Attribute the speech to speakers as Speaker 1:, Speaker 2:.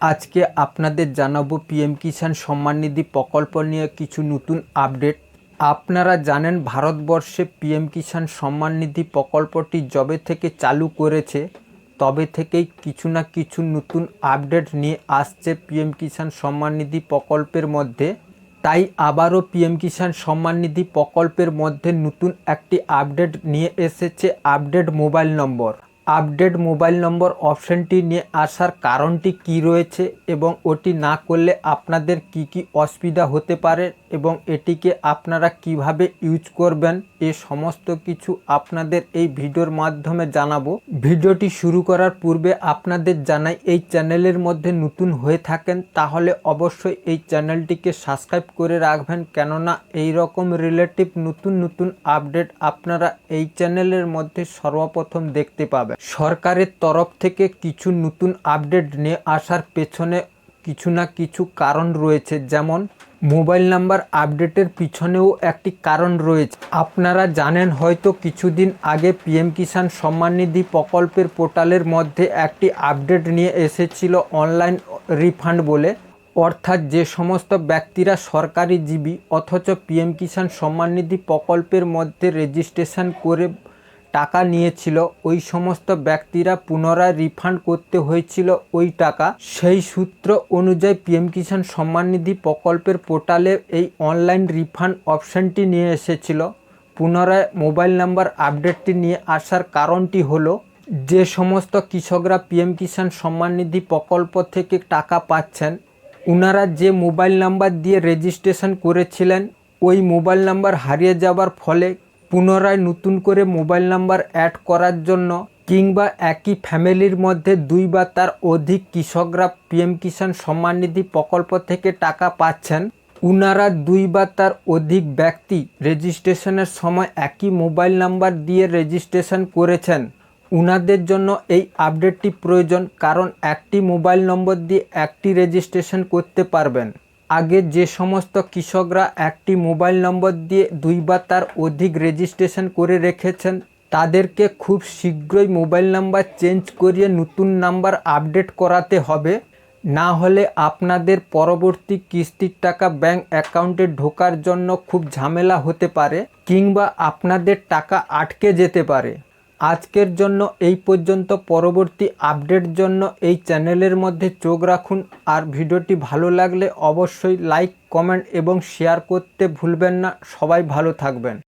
Speaker 1: আজকে আপনাদের জানাব পিএম কিষাণ সম্মান নিধি প্রকল্প নিয়ে কিছু নতুন আপডেট। আপনারা জানেন, ভারতবর্ষে পিএম কিষাণ সম্মান নিধি প্রকল্পটি যবে থেকে চালু করেছে, তবে থেকেই কিছু না কিছু নতুন আপডেট নিয়ে আসছে পিএম কিষাণ সম্মান নিধি প্রকল্পের মধ্যে। তাই আবারও পিএম কিষাণ সম্মান নিধি প্রকল্পের মধ্যে নতুন একটি আপডেট নিয়ে এসেছে, update mobile number. Update mobile number অপশনটি নিয়ে আসার কারণটি কি রয়েছে এবং ওটি না করলে আপনাদের কি কি অসুবিধা হতে পারে এবং এটিকে আপনারা কীভাবে ইউজ করবেন, এ সমস্ত কিছু আপনাদের এই ভিডিওর মাধ্যমে জানাব। ভিডিওটি শুরু করার পূর্বে আপনাদের জানাই, এই চ্যানেলের মধ্যে নতুন হয়ে থাকেন, তাহলে অবশ্যই এই চ্যানেলটিকে সাবস্ক্রাইব করে রাখবেন। কেননা এই রকম রিলেটিভ নতুন নতুন আপডেট আপনারা এই চ্যানেলের মধ্যে সর্বপ্রথম দেখতে পাবেন। সরকারের তরফ থেকে কিছু নতুন আপডেট নিয়ে আসার পেছনে কিছু না কিছু কারণ রয়েছে। যেমন, মোবাইল নাম্বার আপডেটের পিছনেও একটি কারণ রয়েছে। আপনারা জানেন হয়তো কিছুদিন আগে পিএম কিষাণ সম্মান নিধি প্রকল্পের পোর্টালের মধ্যে একটি আপডেট নিয়ে এসেছিল অনলাইন রিফান্ড বলে। অর্থাৎ যে সমস্ত ব্যক্তিরা সরকারি জীবী অথচ পিএম কিষাণ সম্মান নিধি প্রকল্পের মধ্যে রেজিস্ট্রেশন করে টাকা নিয়েছিল। ওই সমস্ত ব্যক্তিরা পুনরায় রিফান্ড করতে হয়েছিল ওই টাকা। সেই সূত্র অনুযায়ী পিএম কিষাণ সম্মান নিধি প্রকল্পের পোর্টালে এই অনলাইন রিফান্ড অপশানটি নিয়ে এসেছিল। পুনরায় মোবাইল নাম্বার আপডেটটি নিয়ে আসার কারণটি হলো, যে সমস্ত কৃষকরা পিএম কিষাণ সম্মান নিধি প্রকল্প থেকে টাকা পাচ্ছেন ওনারা যে মোবাইল নাম্বার দিয়ে রেজিস্ট্রেশন করেছিলেন, ওই মোবাইল নাম্বার হারিয়ে যাওয়ার ফলে পুনরায় নতুন করে মোবাইল নাম্বার অ্যাড করার জন্য কিংবা একই ফ্যামিলির মধ্যে দুই বা তার অধিক কৃষকরা পিএম কিষাণ সম্মান নিধি প্রকল্প থেকে টাকা পাচ্ছেন, উনারা দুই বা তার অধিক ব্যক্তি রেজিস্ট্রেশনের সময় একই মোবাইল নাম্বার দিয়ে রেজিস্ট্রেশন করেছেন। উনাদের জন্য এই আপডেটটি প্রয়োজন, কারণ একটি মোবাইল নম্বর দিয়ে একটি রেজিস্ট্রেশন করতে পারবেন। আগে যে সমস্ত কৃষকরা একটি মোবাইল নম্বর দিয়ে দুই বা তার অধিক রেজিস্ট্রেশন করে রেখেছেন, তাদেরকে খুব শীঘ্রই মোবাইল নাম্বার চেঞ্জ করিয়ে নতুন নাম্বার আপডেট করাতে হবে। না হলে আপনাদের পরবর্তী কিস্তির টাকা ব্যাংক অ্যাকাউন্টে ঢোকার জন্য খুব ঝামেলা হতে পারে, কিংবা আপনাদের টাকা আটকে যেতে পারে। আজকের জন্য এই পর্যন্ত। পরবর্তী আপডেট জন্য এই চ্যানেলের মধ্যে চোখ রাখুন। আর ভিডিওটি ভালো লাগলে অবশ্যই লাইক, কমেন্ট এবং শেয়ার করতে ভুলবেন না। সবাই ভালো থাকবেন।